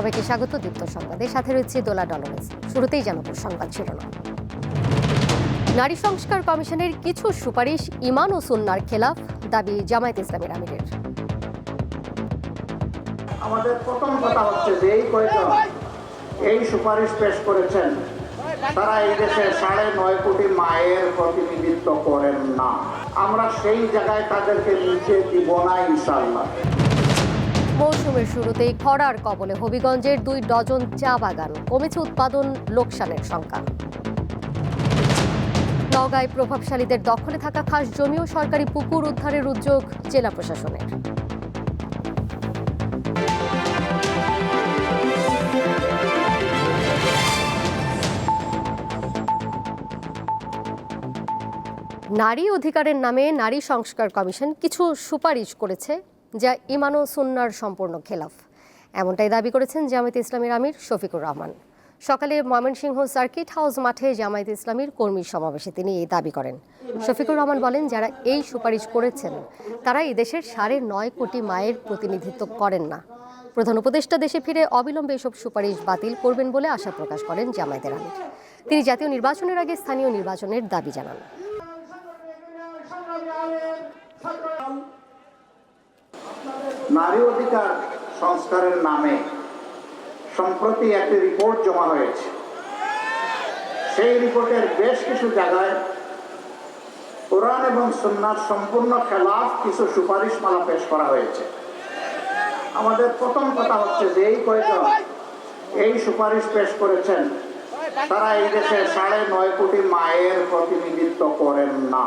সবাইকে স্বাগত দীপ্ত সংবাদে সাথে রয়েছে দোলা ডলরেস শুরুতেই জানাব সংবাদ শিরোনাম। নারী সংস্কার কমিশনের কিছু সুপারিশ ইমান ও সুন্নার খেলাফ, দাবি জামায়াত ইসলামের আমিরের। আমাদের প্রথম কথা হচ্ছে যে এই এই সুপারিশ পেশ করেছেন, তারা এই দেশে সাড়ে নয় কোটি মায়ের প্রতিনিধিত্ব করেন না। আমরা সেই জায়গায় তাদেরকে নিচে দিব না ইনশাল্লাহ মৌসুমের শুরুতেই খরার কবলে হবিগঞ্জের দুই ডজন চা বাগান কমেছে উৎপাদন লোকসানের সংখ্যা। নওগাঁয় প্রভাবশালীদের দখলে থাকা খাস জমি ও সরকারি পুকুর উদ্ধারের উদ্যোগ জেলা প্রশাসনের। নারী অধিকারের নামে নারী সংস্কার কমিশন কিছু সুপারিশ করেছে যা ইমান ও সুন্নার সম্পূর্ণ খেলাফ। এমনটাই দাবি করেছেন জামায়াত ইসলামীর আমির শফিকুর রহমান। সকালে ময়মনসিংহ সার্কিট হাউস মাঠে জামায়াত ইসলামীর কর্মী সমাবেশে তিনি এই দাবি করেন। শফিকুর রহমান বলেন, যারা এই সুপারিশ করেছেন, তারা দেশের সাড়ে নয় কোটি মায়ের প্রতিনিধিত্ব করেন না। প্রধান উপদেষ্টা দেশে ফিরে অবিলম্বে এসব সুপারিশ বাতিল করবেন বলে আশা প্রকাশ করেন জামায়াতের আমির। তিনি জাতীয় নির্বাচনের আগে স্থানীয় নির্বাচনের দাবি জানান। নারী অধিকার সংস্কারের নামে সম্প্রতি একটি রিপোর্ট জমা হয়েছে। সেই রিপোর্টের বেশ কিছু জায়গায় কোরআন এবং সুন্নার সম্পূর্ণ খেলাফ কিছু সুপারিশমালা পেশ করা হয়েছে। আমাদের প্রথম কথা হচ্ছে যে এই কয়জন এই সুপারিশ পেশ করেছেন, তারা এই দেশে সাড়ে নয় কোটি মায়ের প্রতিনিধিত্ব করেন না।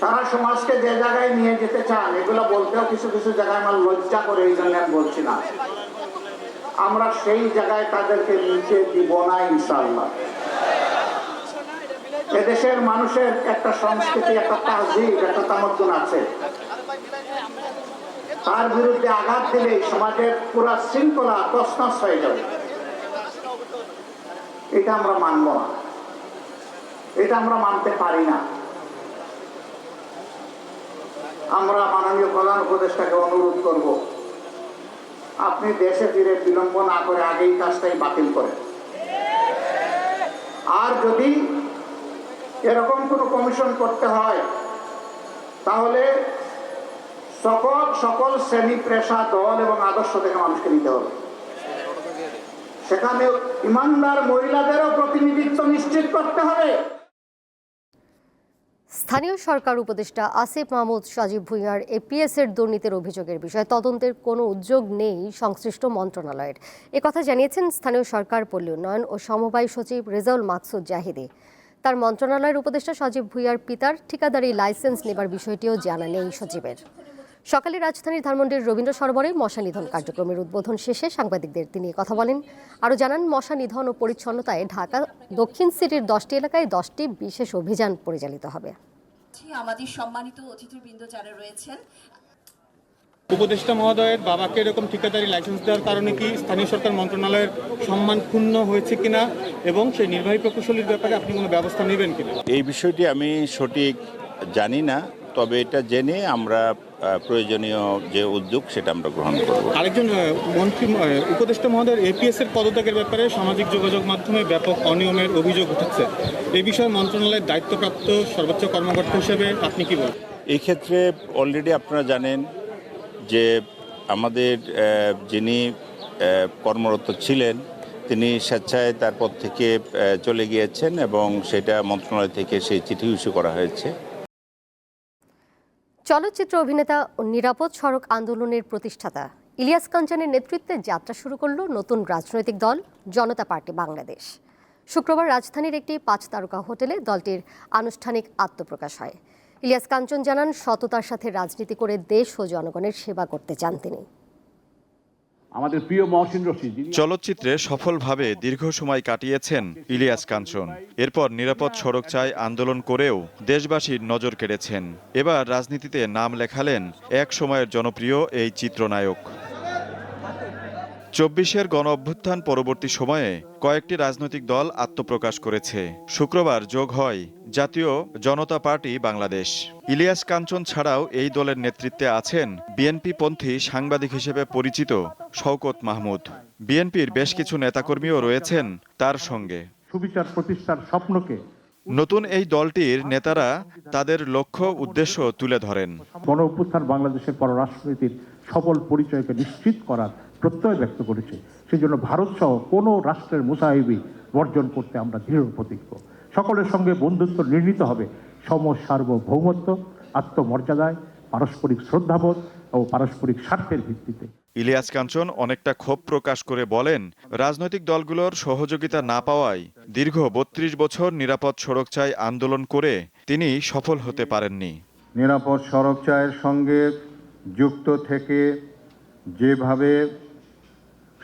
তারা সমাজকে যে জায়গায় নিয়ে যেতে চান, এগুলো বলতেও কিছু কিছু জায়গায় আমার লজ্জা করে এই জন্য আমি বলছি না। আমরা সেই জায়গায় তাদেরকে নিচে দিব না ইনশাল্লাহ এদেশের মানুষের একটা সংস্কৃতি, একটা তাহজিব একটা তামদ্দুন আছে। তার বিরুদ্ধে আঘাত দিলেই সমাজের পুরা শৃঙ্খলা তসনস হয়ে যাবে। এটা আমরা মানব না। এটা আমরা মানতে পারি না। আমরা মাননীয় প্রধান উপদেষ্টাকে অনুরোধ করব, আপনি দেশে ফিরে বিলম্ব না করে আগেই কাজটাই বাতিল করেন। আর যদি এরকম কোনো কমিশন করতে হয়, তাহলে সকল সকল শ্রেণি, পেশা, দল এবং আদর্শ থেকে মানুষকে নিতে হবে। সেখানে ইমানদার মহিলাদেরও প্রতিনিধিত্ব নিশ্চিত করতে হবে। স্থানীয় সরকার উপদেষ্টা আসিফ মাহমুদ সাজিব ভুঁইয়ার এপিএস এর দুর্নীতির অভিযোগের বিষয়ে তদন্তের কোনো উদ্যোগ নেই সংশ্লিষ্ট মন্ত্রণালয়ের। একথা জানিয়েছেন স্থানীয় সরকার, পল্লী উন্নয়ন ও সমবায় সচিব রেজাউল মাকসুদ জাহিদি। তার মন্ত্রণালয়ের উপদেষ্টা সজীব ভুঁইয়ার পিতার ঠিকাদারি লাইসেন্স নেবার বিষয়টিও জানা নেই সচিবের। সকালে রাজধানীর ধানমন্ডির রবীন্দ্র সরোবরে মশা নিধন কার্যক্রমের উদ্বোধন শেষে সাংবাদিকদের তিনি কথা বলেন। আরও জানান, মশা নিধন ও পরিচ্ছন্নতায় ঢাকা দক্ষিণ সিটির দশটি এলাকায় দশটি বিশেষ অভিযান পরিচালিত হবে। আমাদের সম্মানিত অতিথিবৃন্দ যারা রয়েছেন। উপদেষ্টা মহোদয়ের বাবাকে এরকম ঠিকাদারি লাইসেন্স দেওয়ার কারণে কি স্থানীয় সরকার মন্ত্রণালয়ের সম্মান ক্ষুণ্ণ হয়েছে কিনা এবং সেই নির্বাহী প্রকৌশলীর ব্যাপারে আপনি কোনো ব্যবস্থা নেবেন কিনা? এই বিষয়টি আমি সঠিক জানি না। তবে এটা জেনে আমরা প্রয়োজনীয় যে উদ্যোগ সেটা আমরা গ্রহণ করব। আরেকজন মন্ত্রী উপদেষ্টা মহোদয়ের এপিএস এর পদত্যাগের ব্যাপারে সামাজিক যোগাযোগ মাধ্যমে ব্যাপক অনিয়মের অভিযোগ উঠেছে। এই বিষয়ে মন্ত্রণালয়ের দায়িত্বপ্রাপ্ত সর্বোচ্চ কর্মকর্তা হিসেবে আপনি কি বলেন? এই ক্ষেত্রে অলরেডি আপনারা জানেন যে আমাদের যিনি কর্মরত ছিলেন তিনি স্বেচ্ছায় তার পদ থেকে চলে গিয়েছেন এবং সেটা মন্ত্রণালয় থেকে সেই চিঠি ইস্যু করা হয়েছে। চলচ্চিত্র অভিনেতা ও নিরাপদ সড়ক আন্দোলনের প্রতিষ্ঠাতা ইলিয়াস কাঞ্চানের নেতৃত্বে যাত্রা শুরু করল নতুন রাজনৈতিক দল, জনতা পার্টি বাংলাদেশ। শুক্রবার রাজধানীর একটি পাঁচ তারকা হোটেলে দলটির আনুষ্ঠানিক আত্মপ্রকাশ হয়। ইলিয়াস কাঞ্চন জানান, সততার সাথে রাজনীতি করে দেশ ও জনগণের সেবা করতে চান তিনি। আমাদের প্রিয় মহসিন রশিদ চলচ্চিত্রে সফলভাবে দীর্ঘ সময় কাটিয়েছেন ইলিয়াস কাঞ্চন। এরপর নিরাপদ সড়ক চাই আন্দোলন করেও দেশবাসীর নজর কেড়েছেন। এবার রাজনীতিতে নাম লেখালেন এক সময়ের জনপ্রিয় এই চিত্রনায়ক। চব্বিশের গণ অভ্যুত্থান পরবর্তী সময়ে কয়েকটি রাজনৈতিক দল আত্মপ্রকাশ করেছে। শুক্রবার যোগ হয় জাতীয় জনতা পার্টি বাংলাদেশ। ইলিয়াস কাঞ্চন ছাড়াও এই দলের নেতৃত্বে আছেন বিএনপিপন্থী সাংবাদিক হিসেবে পরিচিত শওকত মাহমুদ। বিএনপির বেশ কিছু নেতাকর্মীও রয়েছেন তার সঙ্গে। সুবিচার প্রতিষ্ঠার স্বপ্নকে নতুন এই দলটির নেতারা তাদের লক্ষ্য উদ্দেশ্য তুলে ধরেন। গণ অভ্যুত্থান বাংলাদেশের পররাষ্ট্রনীতির সফল পরিচয়কে নিশ্চিত করার প্রত্যয় ব্যক্ত করেছে। সেই জন্য ভারত সহ কোনো রাষ্ট্রের মুসাহিবি বর্জন করতে আমরা দৃঢ় প্রতিজ্ঞ। সকলের সঙ্গে বন্ধুত্ব নির্ণীত হবে সম সার্বভৌমত্ব আত্মমর্যাদায় পারস্পরিক শ্রদ্ধাবোধ ও পারস্পরিক স্বার্থের ভিত্তিতে। ইলিয়াস কাঞ্চন অনেকটা ক্ষোভ প্রকাশ করে বলেন রাজনৈতিক দলগুলোর সহযোগিতা না পাওয়ায় দীর্ঘ বত্রিশ বছর নিরাপদ সড়ক চাই আন্দোলন করে তিনি সফল হতে পারেননি। নিরাপদ সড়ক চায়ের সঙ্গে যুক্ত থেকে যেভাবে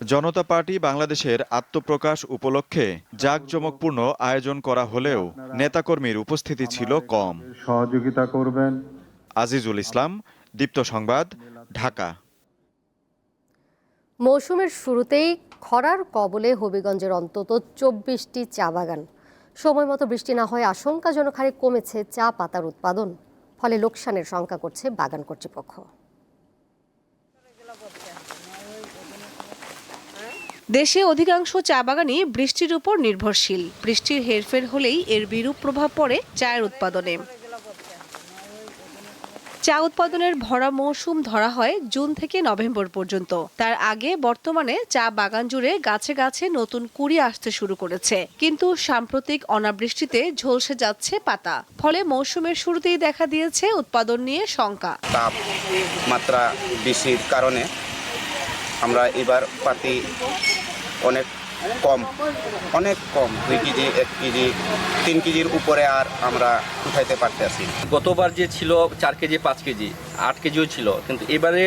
জনতা পার্টি বাংলাদেশের আত্মপ্রকাশ উপলক্ষে জাঁকজমকপূর্ণ আয়োজন করা হলেও নেতাকর্মীর উপস্থিতি ছিল কম। সহযোগিতা করবেন। আজিজুল ইসলাম দীপ্ত সংবাদ ঢাকা। মৌসুমের শুরুতেই খরার কবলে হবিগঞ্জের অন্তত চব্বিশটি চা বাগান। সময় মতো বৃষ্টি না হয় আশঙ্কাজনক হারে কমেছে চা পাতার উৎপাদন ফলে লোকসানের শঙ্কা করছে বাগান কর্তৃপক্ষ। দেশে অধিকাংশ চা বাগানই বৃষ্টির উপর নির্ভরশীল। বৃষ্টির হেরফের হলেই এর বিরূপ প্রভাব পড়ে চায়ের উৎপাদনে। চা উৎপাদনের ভরা মৌসুম ধরা হয় জুন থেকে নভেম্বর পর্যন্ত। তার আগে বর্তমানে চা বাগান জুড়ে গাছে গাছে নতুন কুড়ি আসতে শুরু করেছে। কিন্তু সাম্প্রতিক অনাবৃষ্টিতে ঝলসে যাচ্ছে পাতা। ফলে মৌসুমের শুরুতেই দেখা দিয়েছে উৎপাদন নিয়ে শঙ্কা। তাপমাত্রা বেশির কারণে আমরা এবার পাতি অনেক কম অনেক কম। দুই কেজি, এক কেজি, তিন কেজির উপরে আর আমরা উঠাইতে পারতেছি গতবার যে ছিল চার কেজি, পাঁচ কেজি, আট কেজিও ছিল, কিন্তু এবারে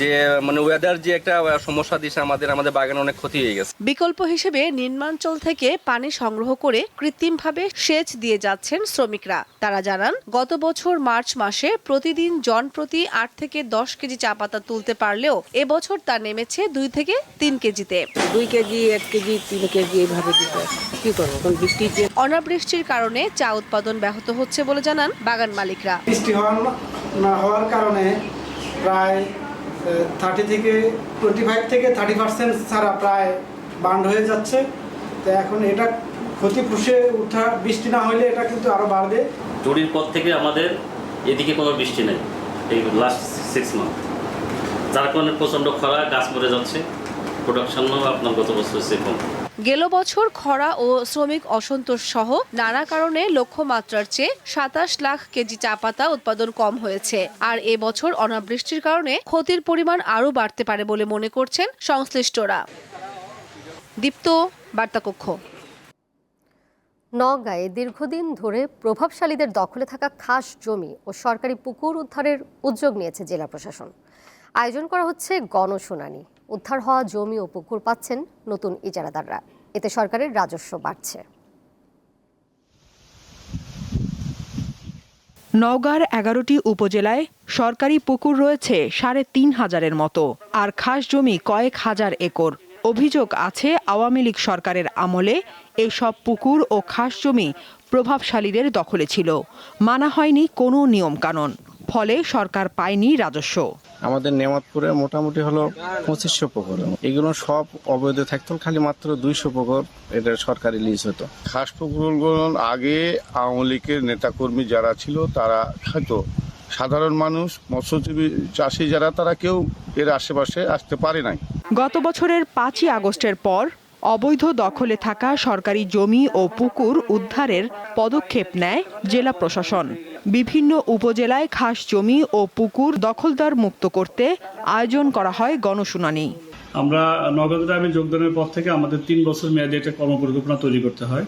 যে মানে ওয়েদার যে একটা সমস্যা দিয়েছে আমাদের আমাদের বাগানে অনেক ক্ষতি হয়ে গেছে। বিকল্প হিসেবে নিম্নাঞ্চল থেকে পানি সংগ্রহ করে কৃত্রিমভাবে সেচ দিয়ে যাচ্ছেন শ্রমিকরা। তারা জানান গত বছর মার্চ মাসে প্রতিদিন জন প্রতি আট থেকে দশ কেজি চা পাতা তুলতে পারলেও এবছর তা নেমেছে দুই থেকে তিন কেজিতে। দুই কেজি এক কেজি তিন কেজি এইভাবে দিতে কি করব? অনাবৃষ্টির কারণে চা উৎপাদন ব্যাহত হচ্ছে বলে জানান বাগান মালিকরা। বৃষ্টি হওয়ার না হওয়ার কারণে প্রায় থার্টি থেকে টোয়েন্টি ফাইভ থেকে থার্টি পার্সেন্ট ছাড়া প্রায় বান্ড হয়ে যাচ্ছে। তো এখন এটা ক্ষতি পুষে উঠা বৃষ্টি না হলে এটা কিন্তু আরও বাড়বে। জরির পর থেকে আমাদের এদিকে কোনো বৃষ্টি নেই, এই লাস্ট সিক্স মান্থ যার কারণে প্রচণ্ড খরা, গাছ মরে যাচ্ছে। প্রোডাকশনও আপনার গত বছর সে কম গেল বছর খরা ও শ্রমিক অসন্তোষ সহ নানা কারণে লক্ষ্যমাত্রার চেয়ে সাতাশ লাখ কেজি চা পাতা উৎপাদন কম হয়েছে। আর এ বছর অনাবৃষ্টির কারণে ক্ষতির পরিমাণ আরও বাড়তে পারে বলে মনে করছেন সংশ্লিষ্টরা। দীপ্ত, বার্তাকক্ষ। নওগাঁয়ে দীর্ঘদিন ধরে প্রভাবশালীদের দখলে থাকা খাস জমি ও সরকারি পুকুর উদ্ধারের উদ্যোগ নিয়েছে জেলা প্রশাসন। আয়োজন করা হচ্ছে গণশুনানি। উদ্ধার হওয়া জমি ও পুকুর পাচ্ছেন নতুন ইজারাদাররা। এতে সরকারের রাজস্ব বাড়ছে। নওগাঁর এগারোটি উপজেলায় সরকারি পুকুর রয়েছে সাড়ে তিন হাজারের মতো, আর খাস জমি কয়েক হাজার একর। অভিযোগ আছে, আওয়ামী লীগ সরকারের আমলে এসব পুকুর ও খাস জমি প্রভাবশালীদের দখলে ছিল। মানা হয়নি কোনো নিয়মকানুন। ফলে সরকার পায়নি রাজস্ব। আমাদের নেমাতপুরে মোটামুটি হলো পঁচিশশো পুকুর। এগুলো সব অবৈধ থাকতো খালি মাত্র দুইশো পুকুর এটা সরকারি লিজ হতো। খাস পুকুরগুলো আগে আওয়ামী লীগের নেতাকর্মী যারা ছিল তারা হয়তো সাধারণ মানুষ মৎস্যজীবী চাষি যারা তারা কেউ এর আশেপাশে আসতে পারে নাই। গত বছরের পাঁচই আগস্টের পর অবৈধ দখলে থাকা সরকারি জমি ও পুকুর উদ্ধারের পদক্ষেপ নেয় জেলা প্রশাসন। বিভিন্ন উপজেলায় খাস জমি ও পুকুর দখলদার মুক্ত করতে আয়োজন করা হয় গণশুনানি। আমরা নগদ আমি যোগদানের পর থেকে আমাদের তিন বছর মেয়াদে একটা কর্মপরিকল্পনা তৈরি করতে হয়।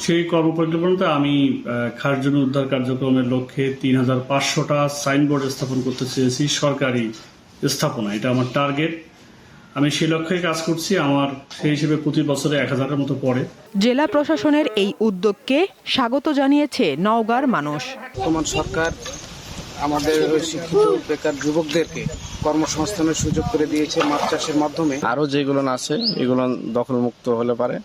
সেই কর্মপরিকল্পনাতে আমি খাস জমি উদ্ধার কার্যক্রমের লক্ষ্যে তিন হাজার পাঁচশোটা সাইনবোর্ড স্থাপন করতে চেয়েছি সরকারি স্থাপনা। এটা আমার টার্গেট আমি সে লক্ষ্যে কাজ করছি আমার সেই হিসেবে প্রতি বছরে এক হাজারের মতো পড়ে। জেলা প্রশাসনের এই উদ্যোগকে স্বাগত জানিয়েছে নওগাঁর মানুষ। বর্তমান সরকার আমাদের শিক্ষিত বেকার যুবকদেরকে কর্মসংস্থানের সুযোগ করে দিয়েছে মাছ চাষের মাধ্যমে। আরও যেগুলো আছে এগুলো দখলমুক্ত হলে পারে।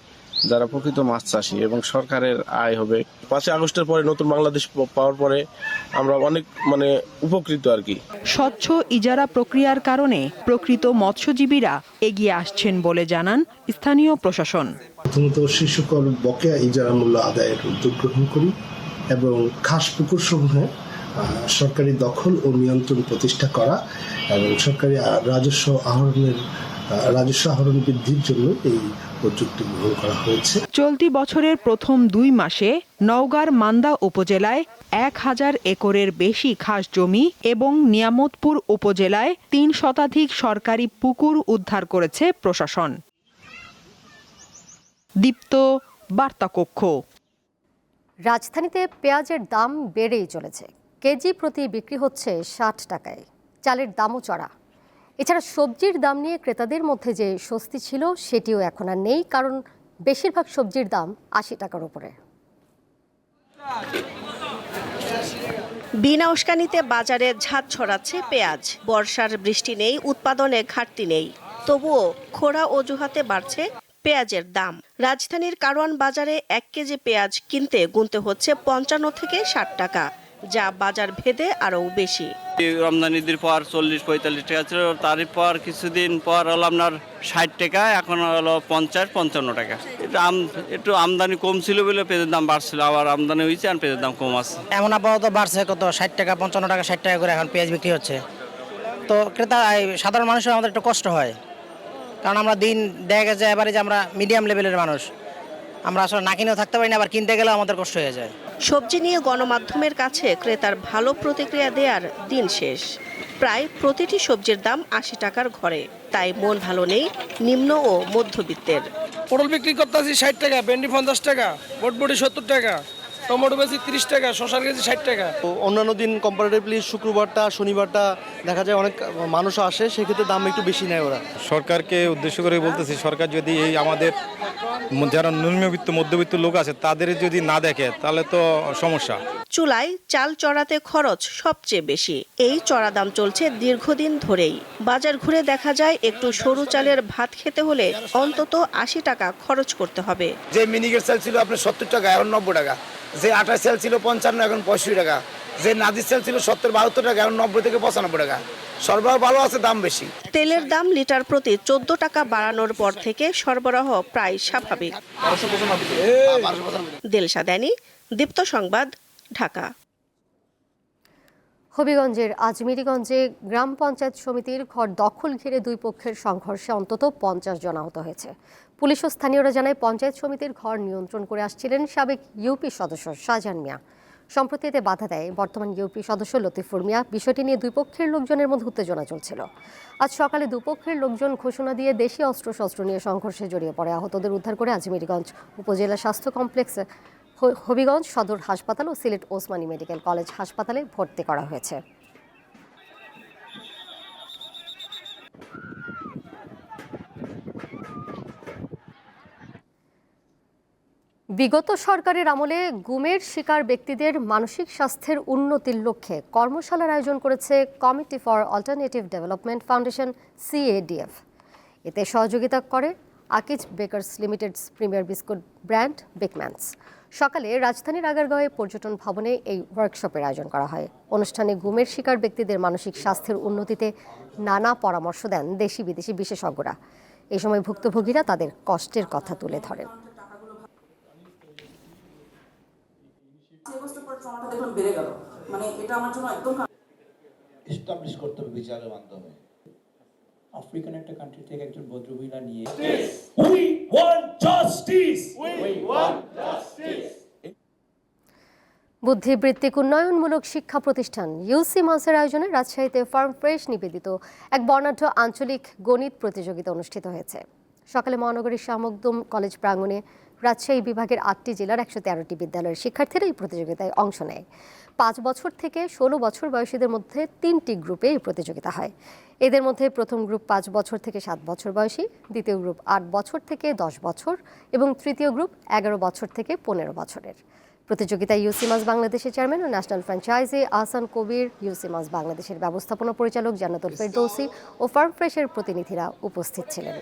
যারা প্রকৃত মাছ চাষি এবং সরকারের আয় হবে। পাঁচই আগস্টের পরে নতুন বাংলাদেশ পাওয়ার পরে আমরা অনেক মানে উপকৃত আর কি। স্বচ্ছ ইজারা প্রক্রিয়ার কারণে প্রকৃত মৎস্যজীবীরা এগিয়ে আসছেন বলে জানান স্থানীয় প্রশাসন। প্রথমত শিশুকর বকেয়া ইজারা মূল্য আদায়ের উদ্যোগ গ্রহণ করি এবং খাস পুকুর সমূহে সরকারি দখল ও নিয়ন্ত্রণ প্রতিষ্ঠা করা এবং সরকারি রাজস্ব আহরণের আহ, রাজস্ব আহরণ বৃদ্ধির জন্য এই উদ্যোগটি গ্রহণ করা হয়েছে। চলতি বছরের প্রথম দুই মাসে নওগাঁর মান্দা উপজেলায় এক হাজার একরের বেশি খাস জমি এবং নিয়ামতপুর উপজেলায় তিন শতাধিক সরকারি পুকুর উদ্ধার করেছে প্রশাসন। দীপ্ত বার্তাকক্ষ। রাজধানীতে পেঁয়াজের দাম বেড়েই চলেছে। কেজি প্রতি বিক্রি হচ্ছে ষাট টাকায়। চালের দামও চড়া। এছাড়া সবজির দাম নিয়ে ক্রেতাদের মধ্যে যে স্বস্তি ছিল, সেটিও এখন আর নেই, কারণ বেশিরভাগ সবজির দাম আশি টাকার উপরে। বিনা উস্কানিতে বাজারে ঝাঁজ ছড়াচ্ছে পেঁয়াজ। বর্ষার বৃষ্টি নেই, উৎপাদনে ঘাটতি নেই। তবুও খোড়া অজুহাতে বাড়ছে পেঁয়াজের দাম। রাজধানীর কারওয়ান বাজারে এক কেজি পেঁয়াজ কিনতে গুনতে হচ্ছে পঞ্চান্ন থেকে ষাট টাকা। যা বাজার ভেদে আরও বেশি। রমজান ঈদের পর চল্লিশ পঁয়তাল্লিশ টাকা ছিল তারপর কিছুদিন পর হলো আপনার ষাট টাকা এখন হলো পঞ্চাশ পঞ্চান্ন টাকা। একটু আম একটু আমদানি কম ছিল বলে পেঁয়াজের দাম বাড়ছিল আবার আমদানি হয়েছে আর পেঁয়াজের দাম কম আছে। এমন আপাতত বাড়ছে কত ষাট টাকা পঞ্চান্ন টাকা ষাট টাকা করে এখন পেঁয়াজ বিক্রি হচ্ছে। তো ক্রেতা সাধারণ মানুষের আমাদের একটু কষ্ট হয়। কারণ আমরা দিন দেখা গেছে এবারে যে আমরা মিডিয়াম লেভেলের মানুষ। আমরা আসলে না কিনেও থাকতে পারি না আবার কিনতে গেলেও আমাদের কষ্ট হয়ে যায়। সবজি নিয়ে গণমাধ্যমের কাছে ক্রেতার ভালো প্রতিক্রিয়া দেওয়ার দিন শেষ। প্রায় প্রতিটি সবজির দাম আশি টাকার ঘরে। তাই মন ভালো নেই নিম্ন ও মধ্যবিত্তের। পটল বিক্রি করতেছি ষাট টাকা, ভেন্ডি পঞ্চাশ টাকা বটবটি সত্তর টাকা। টমেটো বেশি তিরিশ টাকা শশার কেজি ষাট টাকা। অন্যান্য দিন কম্পারেটিভলি শুক্রবারটা শনিবারটা দেখা যায় অনেক মানুষ আসে সেক্ষেত্রে দাম একটু বেশি নেয় ওরা। সরকারকে উদ্দেশ্য করে বলতেছি সরকার যদি এই আমাদের যারা নিম্নবিত্ত মধ্যবিত্ত লোক আছে তাদের যদি না দেখে তাহলে তো সমস্যা। চুলায় চাল চড়াতে খরচ সবচেয়ে বেশি। এই চড়া দাম চলছে দীর্ঘদিন ধরেই। বাজার ঘুরে দেখা যায় একটু সরু চালের ভাত খেতে হলে অন্তত আশি টাকা খরচ করতে হবে। যে মিনিকেট চাল ছিল আপনার সত্তর টাকা এখন নব্বই টাকা। যে আঠাশ সেল ছিল পঞ্চান্ন এখন পঁয়ষট্টি টাকা। যে নাদির সেল ছিল সত্তর বাহাত্তর টাকা এখন নব্বই থেকে পঁচানব্বই টাকা। সরবরাহ ভালো আছে দাম বেশি। তেলের দাম লিটার প্রতি চোদ্দ টাকা বাড়ানোর পর থেকে সরবরাহ প্রায় স্বাভাবিক। দেলসা দেনি দীপ্ত সংবাদ ঢাকা। হবিগঞ্জের আজমিরিগঞ্জে গ্রাম পঞ্চায়েত সমিতির ঘর দখল ঘিরে দুই পক্ষের সংঘর্ষে অন্তত পঞ্চাশ জন আহত হয়েছে। পুলিশ ও স্থানীয়রা জানায়, পঞ্চায়েত সমিতির ঘর নিয়ন্ত্রণ করে আসছিলেন সাবেক ইউপি সদস্য শাহজাহান মিয়া। সম্প্রতি এতে বাধা দেয় বর্তমান ইউপি সদস্য লতিফুর মিয়া। বিষয়টি নিয়ে দুই পক্ষের লোকজনের মধ্যে উত্তেজনা চলছিল। আজ সকালে দুপক্ষের লোকজন ঘোষণা দিয়ে দেশি অস্ত্রশস্ত্র নিয়ে সংঘর্ষে জড়িয়ে পড়ে। আহতদের উদ্ধার করে আজমিরগঞ্জ উপজেলা স্বাস্থ্য কমপ্লেক্সে হবিগঞ্জ সদর হাসপাতাল ও সিলেট ওসমানী মেডিকেল কলেজ হাসপাতালে ভর্তি করা হয়েছে। বিগত সরকারের আমলে গুমের শিকার ব্যক্তিদের মানসিক স্বাস্থ্যের উন্নতির লক্ষ্যে কর্মশালার আয়োজন করেছে committee for alternative development foundation, CADF. এতে সহযোগিতা করে আকিজ বেকার্স লিমিটেডস প্রিমিয়ার বিস্কুট ব্র্যান্ড বিকম্যান্স। সকালে রাজধানীর আগারগাঁওয়ে পর্যটন ভবনে এই ওয়ার্কশপের আয়োজন করা হয়। অনুষ্ঠানে গুমের শিকার ব্যক্তিদের মানসিক স্বাস্থ্যের উন্নতিতে নানা পরামর্শ দেন দেশি বিদেশি বিশেষজ্ঞরা। এই সময় ভুক্তভোগীরা তাদের কষ্টের কথা তুলে ধরেন। মানে এটা আমার জন্য একদম এস্টাবলিশ করতে হবে বিচারের মাধ্যমে। আফ্রিকান একটা কান্ট্রি থেকে একজন ভদ্রমহিলা নিয়ে বুদ্ধিবৃত্তিক উন্নয়নমূলক শিক্ষা প্রতিষ্ঠান ইউসি মাসের আয়োজনে রাজশাহীতে ফার্ম ফ্রেশ নিবেদিত এক বর্ণাঢ্য আঞ্চলিক গণিত প্রতিযোগিতা অনুষ্ঠিত হয়েছে। সকালে মহানগরীর শাহ মখদুম কলেজ প্রাঙ্গণে রাজশাহী বিভাগের আটটি জেলার একশো তেরোটি বিদ্যালয়ের শিক্ষার্থীরা এই প্রতিযোগিতায় অংশ নেয়। পাঁচ বছর থেকে ষোলো বছর বয়সীদের মধ্যে তিনটি গ্রুপে এই প্রতিযোগিতা হয়। এদের মধ্যে প্রথম গ্রুপ পাঁচ বছর থেকে সাত বছর বয়সী দ্বিতীয় গ্রুপ আট বছর থেকে দশ বছর এবং তৃতীয় গ্রুপ এগারো বছর থেকে পনেরো বছরের। প্রতিযোগিতায় ইউসিমাস বাংলাদেশের চেয়ারম্যান ও national franchise Ahsan Kabir UCMAS বাংলাদেশের ব্যবস্থাপনা পরিচালক জান্নাতুল ফেরদৌসি ও ফার্ম ফ্রেশের প্রতিনিধিরা উপস্থিত ছিলেন।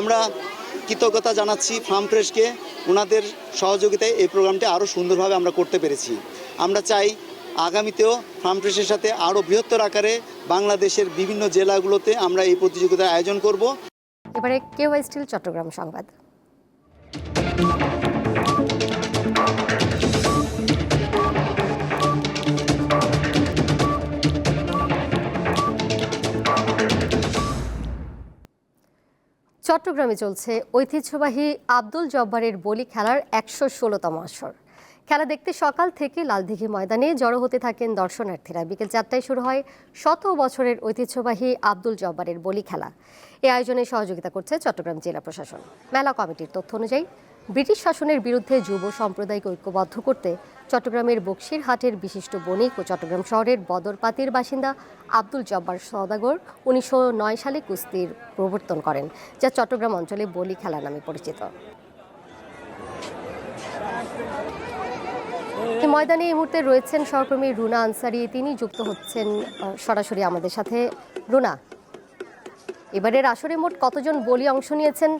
আমরা কৃতজ্ঞতা জানাচ্ছি ফার্ম ফ্রেশকে ওনাদের সহযোগিতায় এই প্রোগ্রামটি আরও সুন্দরভাবে আমরা করতে পেরেছি। আমরা চাই আগামীতেও ফার্ম ফ্রেশের সাথে আরও বৃহত্তর আকারে বাংলাদেশের বিভিন্ন জেলাগুলোতে আমরা এই প্রতিযোগিতার আয়োজন করব। এবারে কেওয়াই স্টিল চট্টগ্রাম সংবাদ। চট্টগ্রামে চলছে ঐতিহ্যবাহী আব্দুল জব্বারের বলি খেলার একশো ষোলোতম আসর। খেলা দেখতে সকাল থেকে লালদিঘি ময়দানে জড়ো হতে থাকেন দর্শনার্থীরা। বিকেল চারটায় শুরু হয় শত বছরের ঐতিহ্যবাহী আব্দুল জব্বারের বলি খেলা। এই আয়োজনে সহযোগিতা করছে চট্টগ্রাম জেলা প্রশাসন। মেলা কমিটির তথ্য অনুযায়ী, ব্রিটিশ শাসনের বিরুদ্ধে যুব সম্প্রদায়কে ঐক্যবদ্ধ করতে চট্টগ্রামের বক্সিরহাটের বিশিষ্ট বণিক ও চট্টগ্রাম শহরের বদরপাতির বাসিন্দা আব্দুল জব্বার সওদাগর উনিশশো সালে কুস্তির প্রবর্তন করেন, যা চট্টগ্রাম অঞ্চলে বলি খেলা নামে পরিচিত। ময়দানে এই মুহূর্তে রয়েছেন সহকর্মী রুনা আনসারি। তিনি যুক্ত হচ্ছেন সরাসরি আমাদের সাথে। রুনা, এবারের আসরে মোট কতজন বলি অংশ নিয়েছেন?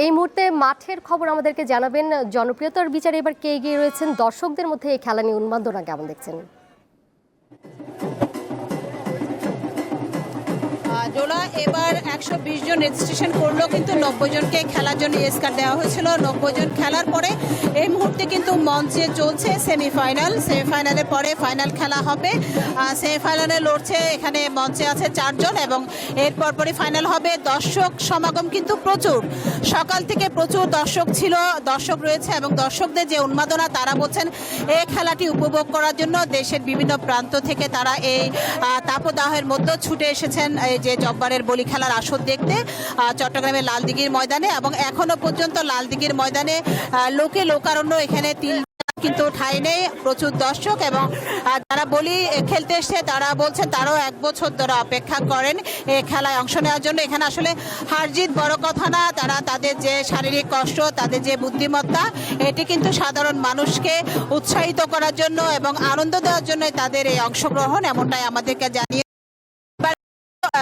এই মুহূর্তে মাঠের খবর আমাদেরকে জানাবেন জনপ্রিয়তার বিচারে এবার কে এগিয়ে রয়েছেন? দর্শকদের মধ্যে এই খেলা নিয়ে উন্মাদনা কেমন দেখছেন? জোলা, এবার একশো বিশ জন রেজিস্ট্রেশন করল, কিন্তু নব্বই জনকে খেলার জন্য এসকার দেওয়া হয়েছিল। নব্বই জন খেলার পরে এই মুহূর্তে কিন্তু মঞ্চে চলছে সেমিফাইনাল। সেমিফাইনালের পরে ফাইনাল খেলা হবে। সেমিফাইনালে লড়ছে এখানে মঞ্চে আছে চারজন এবং এর পরপরই ফাইনাল হবে দর্শক সমাগম কিন্তু প্রচুর। সকাল থেকে প্রচুর দর্শক ছিল, দর্শক রয়েছে এবং দর্শকদের যে উন্মাদনা, তারা বলছেন এই খেলাটি উপভোগ করার জন্য দেশের বিভিন্ন প্রান্ত থেকে তারা এই তাপদাহের মধ্যে ছুটে এসেছেন এই যে জব্বারের বলি খেলার আসর দেখতে চট্টগ্রামের লালদিঘির ময়দানে এবং এখনও পর্যন্ত লালদিঘির ময়দানে লোকে লোকারণ্য এখানে তিন কিন্তু ঠাই নেই প্রচুর দর্শক এবং যারা বলি খেলতে এসছে, তারা বলছেন তারাও এক বছর ধরে অপেক্ষা করেন এ খেলায় অংশ নেওয়ার জন্য। এখানে আসলে হারজিত বড় কথা না, তারা তাদের যে শারীরিক কষ্ট, তাদের যে বুদ্ধিমত্তা, এটি কিন্তু সাধারণ মানুষকে উৎসাহিত করার জন্য এবং আনন্দ দেওয়ার জন্য তাদের এই অংশগ্রহণ। এমনটাই আমাদেরকে জানিয়ে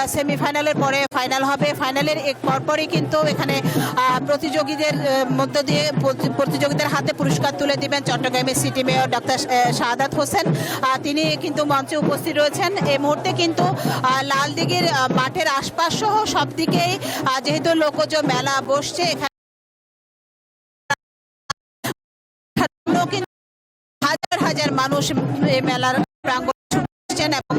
সেমিফাইনালের পরে ফাইনাল হবে। ফাইনালের এক পরপরই কিন্তু এখানে প্রতিযোগীদের মধ্য দিয়ে প্রতি- প্রতিযোগীদের হাতে পুরস্কার তুলে দিবেন চট্টগ্রামের city mayor doctor Shahadat Hossain. তিনি কিন্তু মঞ্চে উপস্থিত রয়েছেন। এই মুহূর্তে কিন্তু লালদিঘির মাঠের আশপাশ সহ সব দিকেই যেহেতু লোকজ মেলা বসছে, এখানে হাজার হাজার মানুষ এই মেলার প্রাঙ্গণ এবং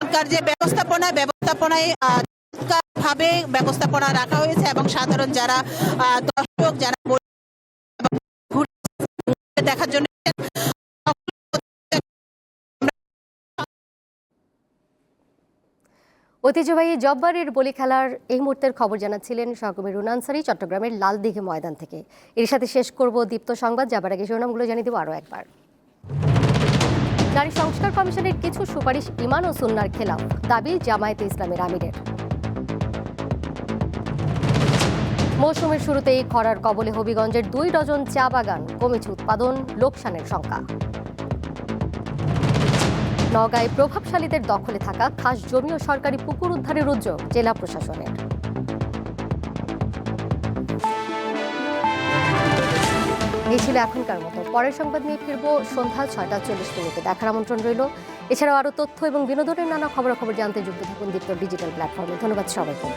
সরকার যে ব্যবস্থাপনা, ব্যবস্থাপনায় ভাবে ব্যবস্থাপনা রাখা হয়েছে এবং সাধারণ যারা দর্শক, যারা দেখার জন্য ঐতিহ্যবাহী জব্বারের বলি খেলার এই মুহূর্তের খবর জানাচ্ছিলেন সহকর্মী রুনানসারি চট্টগ্রামের লালদিঘি ময়দান থেকে। এর সাথে শেষ করব দীপ্ত সংবাদ, যাবার আগে শিরোনামগুলো জানিয়ে দেবো আরও একবার। নারী সংস্কার কমিশনের কিছু সুপারিশ ইমান ও সুন্নার খেলাফ, দাবি জামায়াতে ইসলামের আমিরের। মৌসুমের শুরুতেই খরার কবলে হবিগঞ্জের দুই ডজন চা বাগান কমেছে উৎপাদন, লোকসানের সংখ্যা নগাঁয় প্রভাবশালীদের দখলে থাকা খাস জমি ও সরকারি পুকুর উদ্ধারের উদ্যোগ জেলা প্রশাসনের। এই ছিল এখনকার মতো। পরের সংবাদ নিয়ে ফিরবো সন্ধ্যা ছয়টা চল্লিশ মিনিটে। দেখার আমন্ত্রণ রইল। এছাড়াও আরও তথ্য এবং বিনোদনের নানা খবরাখবর জানতে যুক্ত থাকুন দীপ্ত ডিজিটাল প্ল্যাটফর্মে। ধন্যবাদ সবাইকে।